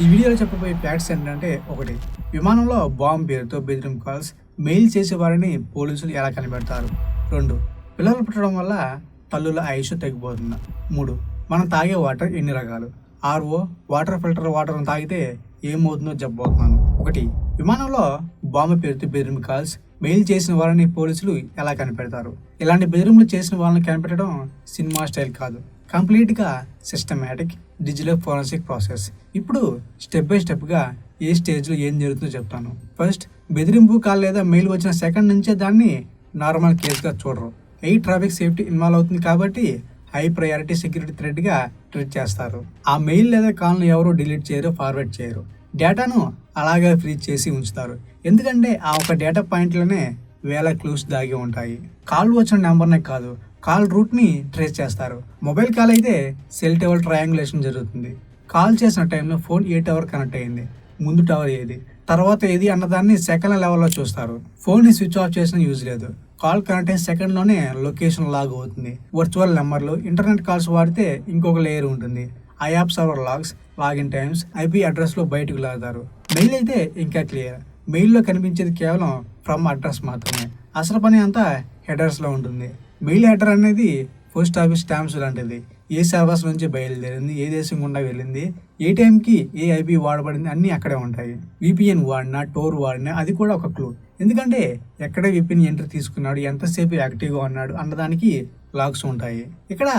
ఈ వీడియోలో చెప్పబోయే ఫ్యాక్ట్స్ ఏంటంటే ఒకటి విమానంలో బాంబు పేరుతో బెదిరింపు కాల్స్ మెయిల్ చేసే వారిని పోలీసులు ఎలా కనిపెడతారు? రెండు పిల్లలు పుట్టడం వల్ల తల్లుల ఆయుష్ తగ్గిపోతుంది మూడు మనం తాగే వాటర్ ఎన్ని రకాలు? ఆర్ఓ వాటర్ ఫిల్టర్ వాటర్ తాగితే ఏమవుతుందో చెప్పబోతున్నాను. ఒకటి విమానంలో బాంబు పేరుతో బెదిరింపు కాల్స్ మెయిల్ చేసిన వారిని పోలీసులు ఎలా కనిపెడతారు? ఇలాంటి బెదిరింపులు చేసిన వాళ్ళని కనిపెట్టడం సినిమా స్టైల్ కాదు. కంప్లీట్గా సిస్టమేటిక్ డిజిటల్ ఫోరెన్సిక్ ప్రాసెస్. ఇప్పుడు స్టెప్ బై స్టెప్గా ఏ స్టేజ్లో ఏం జరుగుతుందో చెప్తాను. ఫస్ట్ బెదిరింపు కాల్ లేదా మెయిల్ వచ్చిన సెకండ్ నుంచే దాన్ని నార్మల్ కేసుగా చూడరు. ఎయి ట్రాఫిక్ సేఫ్టీ ఇన్వాల్వ్ అవుతుంది కాబట్టి హై ప్రయారిటీ సెక్యూరిటీ థ్రెడ్గా ట్రీట్ చేస్తారు. ఆ మెయిల్ లేదా కాల్ను ఎవరు డిలీట్ చేయరు ఫార్వర్డ్ చేయరు. డేటాను అలాగే ఫ్రీజ్ చేసి ఉంచుతారు. ఎందుకంటే ఆ ఒక డేటా పాయింట్లోనే వేల క్లూస్ దాగి ఉంటాయి. కాల్ వచ్చిన నెంబర్నే కాదు కాల్ రూట్ని ట్రేస్ చేస్తారు. మొబైల్ కాల్ అయితే సెల్ టవర్ ట్రయాంగులేషన్ జరుగుతుంది. కాల్ చేసిన టైంలో ఫోన్ ఏ టవర్ కనెక్ట్ అయింది ముందు టవర్ ఏది? తర్వాత ఏది అన్నదాన్ని సెకండ్ లెవెల్లో చూస్తారు. ఫోన్ని స్విచ్ ఆఫ్ చేసిన యూజ్ లేదు. కాల్ కనెక్ట్ అయిన సెకండ్లోనే లొకేషన్ లాగ్ అవుతుంది. వర్చువల్ నెంబర్లు ఇంటర్నెట్ కాల్స్ వాడితే ఇంకొక లేయర్ ఉంటుంది. ఆ app server logs login times IP అడ్రస్లో బయటకు లాగుతారు. మెయిల్ అయితే ఇంకా క్లియర్. మెయిల్లో కనిపించేది కేవలం ఫ్రమ్ అడ్రస్ మాత్రమే. అసలు పని అంతా హెడర్స్లో ఉంటుంది. మెయిల్ లెటర్ అనేది పోస్ట్ ఆఫీస్ స్టాంప్స్ లాంటిది. ఏ సర్వస్ నుంచి బయలుదేరింది ఏ దేశం గుండా వెళ్ళింది ఏ టైంకి ఏ ఐపీ వాడబడింది అన్నీ అక్కడే ఉంటాయి. విపిఎన్ వాడినా టోర్ వాడినా అది కూడా ఒక క్లూ. ఎందుకంటే ఎక్కడ విపిఎన్ ఎంట్రీ తీసుకున్నాడు ఎంతసేపు యాక్టివ్గా ఉన్నాడు అన్నదానికి లాగ్స్ ఉంటాయి. ఇక్కడ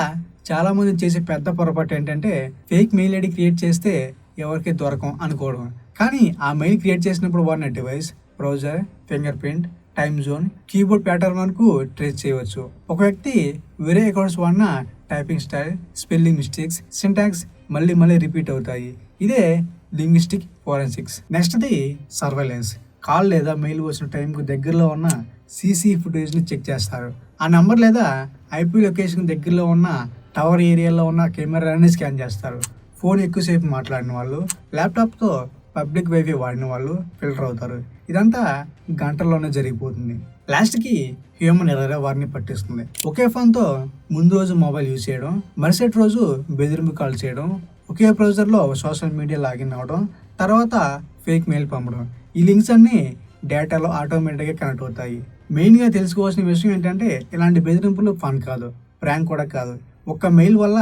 చాలామంది చేసే పెద్ద పొరపాటు ఏంటంటే ఫేక్ మెయిల్ ఐడి క్రియేట్ చేస్తే ఎవరికి దొరకం అనుకోవడం. కానీ ఆ మెయిల్ క్రియేట్ చేసినప్పుడు వాడిన device browser finger print time zone keyboard pattern వరకు ట్రేస్ చేయవచ్చు. ఒక వ్యక్తి వేరే అకౌంట్స్ వాడిన typing style spelling mistakes syntax మళ్ళీ మళ్ళీ రిపీట్ అవుతాయి. ఇదే లింగ్విస్టిక్ ఫోరెన్సిక్స్ నెక్స్ట్ది సర్వైలెన్స్ కాల్ లేదా మెయిల్ వచ్చిన టైంకు దగ్గరలో ఉన్న సీసీ ఫుటేజ్ని చెక్ చేస్తారు. ఆ నెంబర్ లేదా ఐపీ లొకేషన్ దగ్గరలో ఉన్న టవర్ ఏరియాలో ఉన్న కెమెరాని స్కాన్ చేస్తారు. ఫోన్ ఎక్కువసేపు మాట్లాడిన వాళ్ళు ల్యాప్టాప్తో పబ్లిక్ వైఫై వాడిన వాళ్ళు ఫిల్టర్ అవుతారు. ఇదంతా గంటల్లోనే జరిగిపోతుంది. లాస్ట్కి హ్యూమన్ ఎర్రర్ వారిని పట్టిస్తుంది. ఒకే ఫోన్తో ముందు రోజు మొబైల్ యూజ్ చేయడం మరుసటి రోజు బెదిరింపు కాల్ చేయడం ఒకే బ్రౌజర్లో సోషల్ మీడియా లాగిన్ అవ్వడం తర్వాత ఫేక్ మెయిల్ పంపడం. ఈ లింక్స్ అన్నీ డేటాలో ఆటోమేటిక్గా కనెక్ట్ అవుతాయి. మెయిన్గా తెలుసుకోవాల్సిన విషయం ఏంటంటే ఇలాంటి బెదిరింపులు ఫన్ కాదు ప్రాంక్ కూడా కాదు. ఒక్క మెయిల్ వల్ల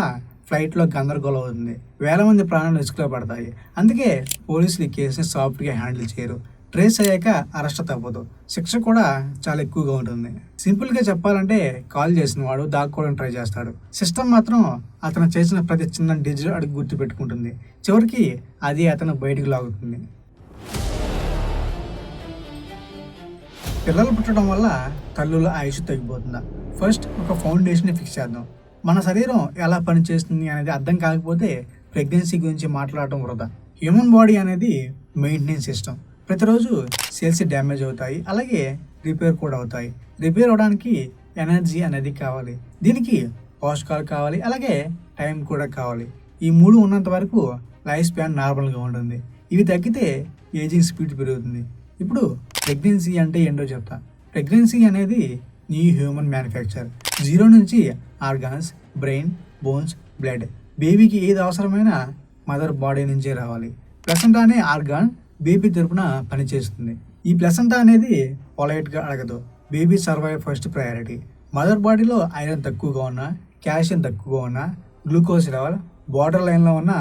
ఫ్లైట్లో గందరగోళం అవుతుంది వేల మంది ప్రాణాలు రిస్క్లో పడతాయి. అందుకే పోలీసులు ఈ కేసుని సాఫ్ట్గా హ్యాండిల్ చేయరు. ట్రేస్ అయ్యాక అరెస్ట్ తప్పదు. శిక్ష కూడా చాలా ఎక్కువగా ఉంటుంది. సింపుల్గా చెప్పాలంటే కాల్ చేసిన వాడు దాక్కోవడం ట్రై చేస్తాడు. సిస్టమ్ మాత్రం అతను చేసిన ప్రతి చిన్న డిజిటల్ అడుగు గుర్తు పెట్టుకుంటుంది. చివరికి అది అతను బయటికి లాగుతుంది. పిల్లలు పుట్టడం వల్ల తల్లుల ఆయుష్ తగ్గిపోతుందా? ఫస్ట్ ఒక ఫౌండేషన్ ఫిక్స్ చేద్దాం. మన శరీరం ఎలా పనిచేస్తుంది అనేది అర్థం కాకపోతే ప్రెగ్నెన్సీ గురించి మాట్లాడటం వృధా. హ్యూమన్ బాడీ అనేది మెయింటెనెన్స్ సిస్టమ్ ప్రతిరోజు సెల్స్ డ్యామేజ్ అవుతాయి అలాగే రిపేర్ కూడా అవుతాయి. రిపేర్ అవడానికి ఎనర్జీ అనేది కావాలి. దీనికి పోషకాలు కావాలి అలాగే టైం కూడా కావాలి. ఈ మూడు ఉన్నంత వరకు లైఫ్ స్పాన్ నార్మల్గా ఉంటుంది. ఇవి తగ్గితే ఏజింగ్ స్పీడ్ పెరుగుతుంది. ఇప్పుడు ప్రెగ్నెన్సీ అంటే ఏంటో చెప్తా. ప్రెగ్నెన్సీ అనేది న్యూ హ్యూమన్ మ్యానుఫ్యాక్చర్. జీరో నుంచి ఆర్గాన్స్ బ్రెయిన్ బోన్స్ బ్లడ్. బేబీకి ఏది అవసరమైనా మదర్ బాడీ నుంచే రావాలి. ప్లసంటా అనే ఆర్గాన్ బేబీ తరపున పనిచేస్తుంది. ఈ ప్లసంటా అనేది పొలైట్గా అడగదు. Baby survive first priority. Mother బాడీలో ఐరన్ తక్కువగా ఉన్నా కాల్షియం తక్కువగా ఉన్నా గ్లూకోజ్ లెవెల్ బార్డర్ లైన్లో ఉన్న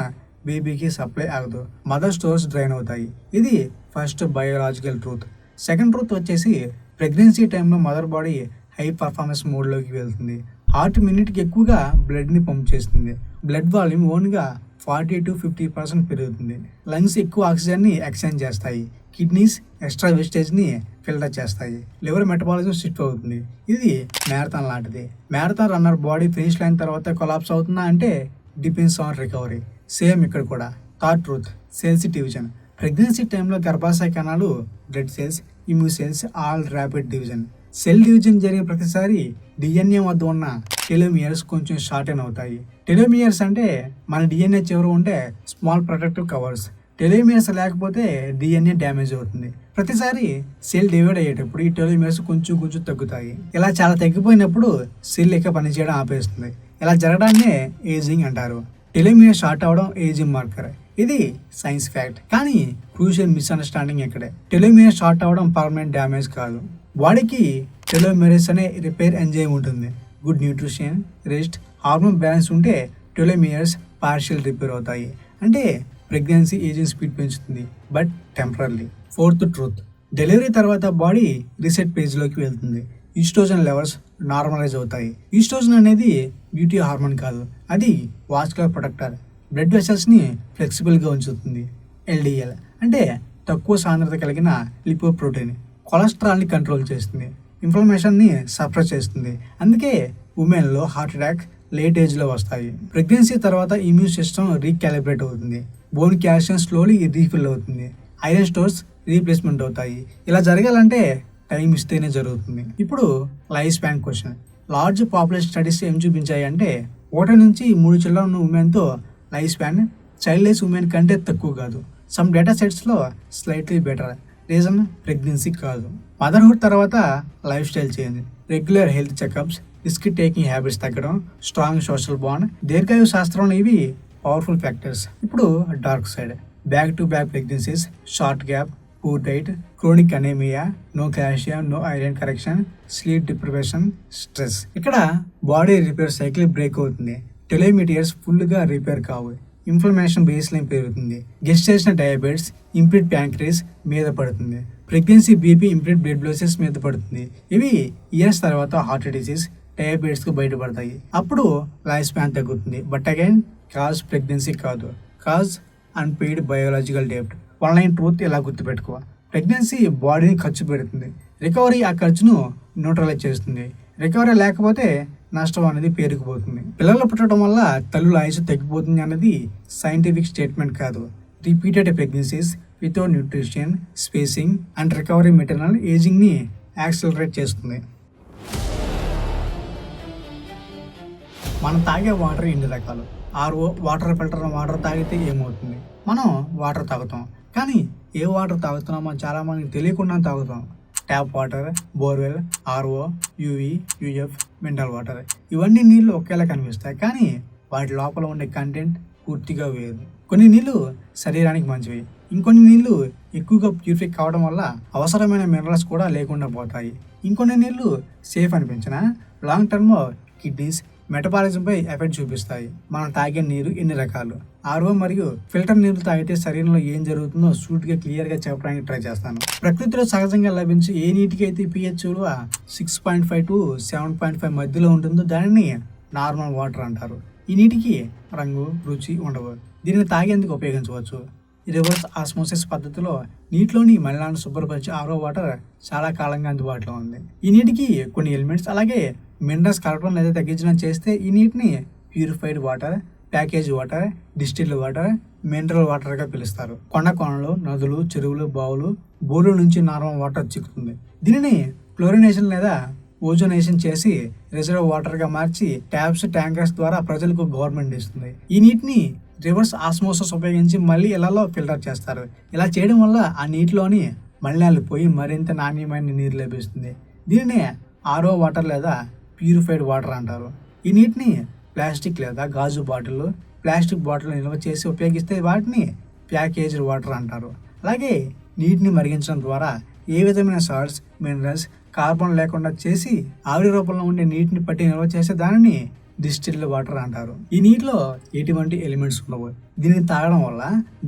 బేబీకి సప్లై ఆగదు. మదర్ స్టోర్స్ డ్రైన్ అవుతాయి. ఇది first biological truth. Second truth వచ్చేసి ప్రెగ్నెన్సీ టైంలో మదర్ బాడీ హై పర్ఫార్మెన్స్ మోడ్లోకి వెళ్తుంది. హార్ట్ మినిట్కి ఎక్కువగా బ్లడ్ని పంప్ చేస్తుంది. బ్లడ్ వాల్యూమ్ ఓన్గా ఫార్టీ టు ఫిఫ్టీ పర్సెంట్ పెరుగుతుంది. లంగ్స్ ఎక్కువ ఆక్సిజన్ని ఎక్స్చేంజ్ చేస్తాయి. కిడ్నీస్ ఎక్స్ట్రా వేస్టేజ్ని ఫిల్టర్ చేస్తాయి. లివర్ మెటబాలిజం షిఫ్ట్ అవుతుంది. ఇది మ్యారథాన్ లాంటిది. Marathon runner body finish line తర్వాత కొలాప్స్ అవుతుందా అంటే డిపెండ్స్ ఆన్ రికవరీ. సేమ్ ఇక్కడ కూడా. థాట్ ట్రూత్. Cells division. ప్రెగ్నెన్సీ టైంలో గర్భాశయ కణాలు blood cells immune cells all rapid division. Cell division జరిగిన ప్రతిసారి డిఎన్ఏ వద్ద ఉన్న టెలోమియర్స్ కొంచెం షార్టెన్ అవుతాయి. టెలోమియర్స్ అంటే మన డిఎన్ఏ చివర ఉంటే స్మాల్ ప్రొటెక్టివ్ కవర్స్. టెలోమియర్స్ లేకపోతే డిఎన్ఏ డ్యామేజ్ అవుతుంది. ప్రతిసారి సెల్ డివైడ్ అయ్యేటప్పుడు ఈ టెలోమియర్స్ కొంచెం కొంచెం తగ్గుతాయి. ఇలా చాలా తగ్గిపోయినప్పుడు సెల్ ఇక పనిచేయడం ఆపేస్తుంది. ఇలా జరగడాన్నే ఏజింగ్ అంటారు. టెలోమియర్ షార్ట్ అవడం ఏజింగ్ మార్కర్. ఇది సైన్స్ ఫ్యాక్ట్. కానీ క్రూషియల్ మిస్అండర్స్టాండింగ్ ఇక్కడే టెలోమియర్ షార్ట్ అవడం పర్మనెంట్ డ్యామేజ్ కాదు. బాడీకి టెలోమియర్స్ అనే రిపేర్ ఎంజైమ్ ఉంటుంది. Good nutrition rest hormone balance ఉంటే టెలోమియర్స్ పార్షియల్ రిపేర్ అవుతాయి. అంటే ప్రెగ్నెన్సీ ఏజింగ్ స్పీడ్ పెంచుతుంది but temporary fourth truth delivery తర్వాత బాడీ రీసెట్ పేజ్లోకి వెళ్తుంది. ఈస్ట్రోజన్ లెవెల్స్ నార్మలైజ్ అవుతాయి. ఈస్ట్రోజన్ అనేది బ్యూటీ హార్మోన్ కాదు అది వాస్కులర్ ప్రొటెక్టర్ బ్లడ్ వెసల్స్ని ఫ్లెక్సిబుల్గా ఉంచుతుంది ఎల్డిఎల్ అంటే తక్కువ సాంద్రత కలిగిన లిపోప్రోటీన్. కొలెస్ట్రాల్ని కంట్రోల్ చేస్తుంది. ఇన్ఫ్లమేషన్ని సప్రెస్ చేస్తుంది. అందుకే ఉమెన్లో హార్ట్ అటాక్ లేట్ ఏజ్లో వస్తాయి. ప్రెగ్నెన్సీ తర్వాత ఇమ్యూన్ సిస్టమ్ రీకాలిబ్రేట్ అవుతుంది. బోన్ క్యాల్షియం స్లోలీ రీఫిల్ అవుతుంది. ఐరన్ స్టోర్స్ రీప్లేస్మెంట్ అవుతాయి. ఇలా జరగాలంటే టైం ఇస్తేనే జరుగుతుంది. ఇప్పుడు life span question. Large population studies ఏం చూపించాయి అంటే ఒకటి నుంచి మూడు చిల్లర ఉన్న ఉమెన్తో లైఫ్ స్పాన్ చైల్డ్లెస్ ఉమెన్ కంటే తక్కువ కాదు. సమ్ డేటా సెట్స్లో స్లైట్లీ బెటర్. రీజన్ ప్రెగ్నెన్సీ కాదు. మదర్హుడ్ తర్వాత life style change regular health checkups risk taking habits తగ్గడం స్ట్రాంగ్ సోషల్ బాండ్ దీర్ఘాయు శాస్త్రంలో ఇవి పవర్ఫుల్ ఫ్యాక్టర్స్ ఇప్పుడు dark side back to back pregnancies short gap poor diet chronic anaemia no calcium no iron correction sleep deprivation stress ఇక్కడ body repair cycle break అవుతుంది. Telomeres ఫుల్గా repair కావు. Information base line పెరుగుతుంది. గెస్ట్ చేసిన diabetes implead pancreas మీద పడుతుంది. Pregnancy BP impact blood vessels మీద పడుతుంది. ఇవి ఇయర్స్ తర్వాత హార్ట్ డిసీజ్ డయాబెటిస్కి బయటపడతాయి. అప్పుడు లైఫ్ స్పాన్ తగ్గుతుంది. బట్ అగైన్ కాజ్ ప్రెగ్నెన్సీ కాదు. కాజ్ అన్పెయిడ్ బయోలాజికల్ డెప్ట్ వన్ లైన్ ట్రూత్ ఇలా గుర్తుపెట్టుకో. ప్రెగ్నెన్సీ బాడీని ఖర్చు పెడుతుంది. రికవరీ ఆ ఖర్చును న్యూట్రలైజ్ చేస్తుంది. రికవరీ లేకపోతే నష్టం అనేది పేరుకుపోతుంది. పిల్లలు పుట్టడం వల్ల తల్లుల ఆయుష్ తగ్గిపోతుంది అనేది సైంటిఫిక్ స్టేట్మెంట్ కాదు. Repeated pregnancies without nutrition spacing and recovery material ఏజింగ్ని accelerate చేస్తుంది. మనం తాగే వాటర్ ఎన్ని రకాలు? ఆర్ఓ వాటర్ ఫిల్టర్ వాటర్ తాగితే ఏమవుతుంది? మనం వాటర్ తాగుతాం. కానీ ఏ వాటర్ తాగుతున్నామో చాలామందికి తెలియకుండా తాగుతాం. Tap water borewell RO UV UF mineral water ఇవన్నీ నీళ్ళు ఒకేలా కనిపిస్తాయి కానీ వాటి లోపల ఉండే కంటెంట్ పూర్తిగా వేరు. కొన్ని నీళ్ళు శరీరానికి మంచివి ఇంకొన్ని నీళ్ళు ఎక్కువగా ప్యూరిఫై కావడం వల్ల అవసరమైన మినరల్స్ కూడా లేకుండా పోతాయి. ఇంకొన్ని నీళ్ళు సేఫ్ అనిపించిన లాంగ్ టర్మ్ కిడ్నీస్ మెటబాలిజంపై ఎఫెక్ట్ చూపిస్తాయి. మనం తాగే నీరు ఎన్ని రకాలు. ఆర్ఓ మరియు ఫిల్టర్ నీరు తాగితే శరీరంలో ఏం జరుగుతుందో సూట్గా క్లియర్గా చెప్పడానికి ట్రై చేస్తాను. ప్రకృతిలో సహజంగా లభించే ఏ నీటికి అయితే పిహెచ్ విలువ six point five to seven point five మధ్యలో ఉంటుందో దానిని నార్మల్ వాటర్ అంటారు. ఈ నీటికి రంగు రుచి ఉండవు. దీనిని తాగేందుకు ఉపయోగించవచ్చు. రివర్స్ ఆస్మోసిస్ పద్ధతిలో నీటిలోని మలినాలను శుభ్రపరిచే ఆరో వాటర్ చాలా కాలంగా అందుబాటులో ఉంది. ఈ నీటికి కొన్ని ఎలిమెంట్స్ అలాగే మినరల్స్ కలపడం లేదా తగ్గించడం చేస్తే ఈ నీటిని purified water package water distilled water mineral వాటర్గా పిలుస్తారు. కొండ కోణలు నదులు చెరువులు బావులు బోర్లు నుంచి నార్మల్ వాటర్ చిక్కుతుంది. దీనిని క్లోరినేషన్ లేదా ఓజోనేషన్ చేసి రిజర్వ్ వాటర్గా మార్చి ట్యాప్స్ ట్యాంకర్స్ ద్వారా ప్రజలకు గవర్నమెంట్ ఇస్తుంది. ఈ నీటిని రివర్స్ ఆస్మోసస్ ఉపయోగించి మళ్ళీ ఇళ్ళలో ఫిల్టర్ చేస్తారు. ఇలా చేయడం వల్ల ఆ నీటిలోని మలినాలు పోయి మరింత నాణ్యమైన నీరు లభిస్తుంది. దీనినే ఆరో వాటర్ లేదా ప్యూరిఫైడ్ వాటర్ అంటారు. ఈ నీటిని ప్లాస్టిక్ లేదా గాజు బాటిల్ ప్లాస్టిక్ బాటిల్ నిల్వ చేసి ఉపయోగిస్తే వాటిని ప్యాకేజ్డ్ వాటర్ అంటారు. అలాగే నీటిని మరిగించడం ద్వారా ఏ విధమైన సాల్ట్స్ మినరల్స్ కార్బన్ లేకుండా చేసి ఆవిరి రూపంలో ఉండే నీటిని పట్టి నిల్వ చేసే దానిని డిస్టిల్డ్ వాటర్ అంటారు. ఈ నీటిలో ఎటువంటి ఎలిమెంట్స్ ఉండవు. దీన్ని తాగడం వల్ల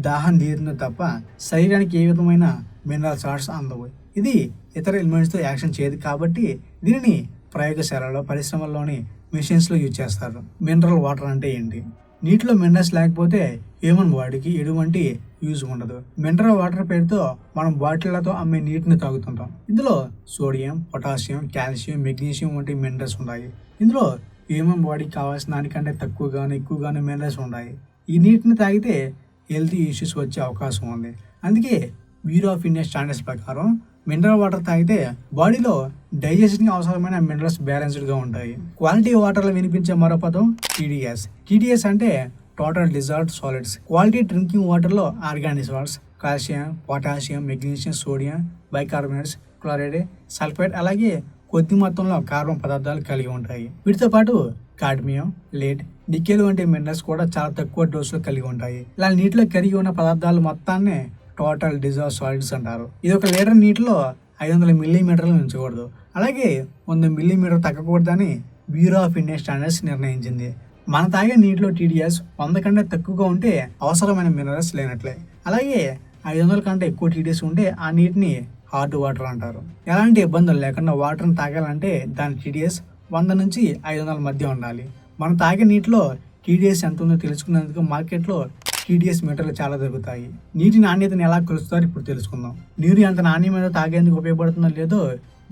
దాహం తీరుతుంది తప్ప శరీరానికి ఏ విధమైన మినరల్ సాల్ట్స్ అందవు. ఇది ఇతర ఎలిమెంట్స్తో యాక్షన్ చేయదు కాబట్టి దీనిని ప్రయోగశాలలో పరిశ్రమల్లోని మిషన్స్లో యూజ్ చేస్తారు. మినరల్ వాటర్ అంటే ఏంటి? నీటిలో మినరల్స్ లేకపోతే హ్యూమన్ బాడీకి ఎటువంటి యూజ్ ఉండదు. మినరల్ వాటర్ పేరుతో మనం బాటిళ్ళతో అమ్మే నీటిని తాగుతుంటాం. ఇందులో సోడియం పొటాషియం కాల్షియం మెగ్నీషియం వంటి మినరల్స్ ఉన్నాయి ఇందులో హ్యూమన్ బాడీకి కావాల్సిన దానికంటే తక్కువగాను ఎక్కువగాను మినరల్స్ ఉన్నాయి ఈ నీటిని తాగితే హెల్త్ ఇష్యూస్ వచ్చే అవకాశం ఉంది. అందుకే బ్యూరో ఆఫ్ ఇండియన్ స్టాండర్డ్స్ ప్రకారం మినరల్ వాటర్ తాగితే బాడీలో డైజెషన్కి అవసరమైన మినరల్స్ బ్యాలెన్స్డ్గా ఉంటాయి. క్వాలిటీ వాటర్లో వినిపించే మరో పదం టీడీఎస్ టీడీఎస్ అంటే total dissolved solids quality drinking వాటర్లో organic salts calcium potassium magnesium sodium bicarbonates chloride sulphide అలాగే కొద్ది మొత్తంలో కార్బన్ పదార్థాలు కలిగి ఉంటాయి. వీటితో పాటు కాడ్మియం లేట్ నికెల్ వంటి మినరల్స్ కూడా చాలా తక్కువ డోసులో కలిగి ఉంటాయి. ఇలా నీటిలో కరిగి ఉన్న పదార్థాలు మొత్తాన్ని టోటల్ డిజాల్వ్ సాలిడ్స్ అంటారు. ఇది ఒక లీటర్ నీటిలో ఐదు వందల మిల్లీమీటర్లు ఉంచకూడదు. అలాగే వంద మిల్లీమీటర్ తగ్గకూడదని బ్యూరో ఆఫ్ ఇండియన్ స్టాండర్డ్స్ నిర్ణయించింది. మన తాగే నీటిలో టీడీఎస్ వంద కంటే తక్కువగా ఉంటే అవసరమైన మినరల్స్ లేనట్లే. అలాగే ఐదు వందల కంటే ఎక్కువ టీడీఎస్ ఉంటే ఆ నీటిని హార్డ్ వాటర్ అంటారు. ఎలాంటి ఇబ్బందులు లేకుండా వాటర్ని తాగాలంటే దాని టీడీఎస్ వంద నుంచి ఐదు వందల మధ్య ఉండాలి. మనం తాగే నీటిలో టీడీఎస్ ఎంత ఉందో తెలుసుకునేందుకు మార్కెట్లో టీడీఎస్ మీటర్లు చాలా దొరుకుతాయి నీటి నాణ్యతను ఎలా కొలుస్తారో ఇప్పుడు తెలుసుకుందాం. నీరు ఎంత నాణ్యమైన తాగేందుకు ఉపయోగపడుతుందో లేదో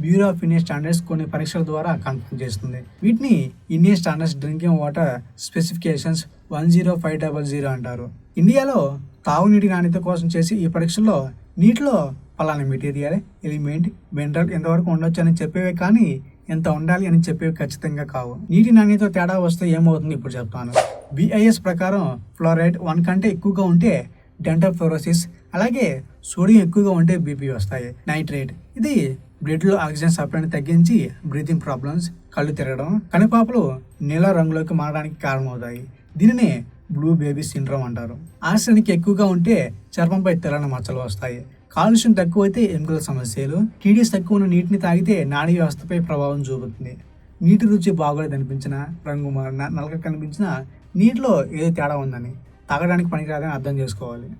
బ్యూరో ఆఫ్ ఇండియన్ స్టాండర్డ్స్ కొన్ని పరీక్షల ద్వారా కన్ఫర్మ్ చేస్తుంది. వీటిని Indian standards drinking water specifications one zero five double zero అంటారు. ఇండియాలో తాగునీటి నాణ్యత కోసం చేసి ఈ పరీక్షల్లో నీటిలో పలానా మెటీరియల్ ఎలిమెంట్ మినరల్ ఎంతవరకు ఉండొచ్చు అని చెప్పేవే కానీ ఎంత ఉండాలి అని చెప్పేవి ఖచ్చితంగా కావు. నీటి నాణ్యత తేడా వస్తే ఏమవుతుంది ఇప్పుడు చెప్తాను. బిఐఎస్ ప్రకారం ఫ్లోరైడ్ వన్ కంటే ఎక్కువగా ఉంటే డెంటల్ ఫ్లోరోసిస్ అలాగే సోడియం ఎక్కువగా ఉంటే బీపీ వస్తాయి. నైట్రేట్ ఇది బ్లడ్లో ఆక్సిజన్ సప్లైని తగ్గించి బ్రీతింగ్ ప్రాబ్లమ్స్ కళ్ళు తిరగడం కనుపాపలు నీల రంగులోకి మారడానికి కారణమవుతాయి. దీనినే బ్లూ బేబీ సిండ్రోమ్ అంటారు. ఆర్సెనిక్ ఎక్కువగా ఉంటే చర్మంపై తెల్లని మచ్చలు వస్తాయి. కాలుష్యం తక్కువైతే ఎముకల సమస్యలు టీడీఎస్ తక్కువ ఉన్న నీటిని తాగితే నాడీ వ్యవస్థపై ప్రభావం చూపుతుంది. నీటి రుచి బాగోలేదు అనిపించిన రంగు మారిన నలక కనిపించిన నీటిలో ఏదో తేడా ఉందని తాగడానికి పనికిరాదని అర్థం చేసుకోవాలి.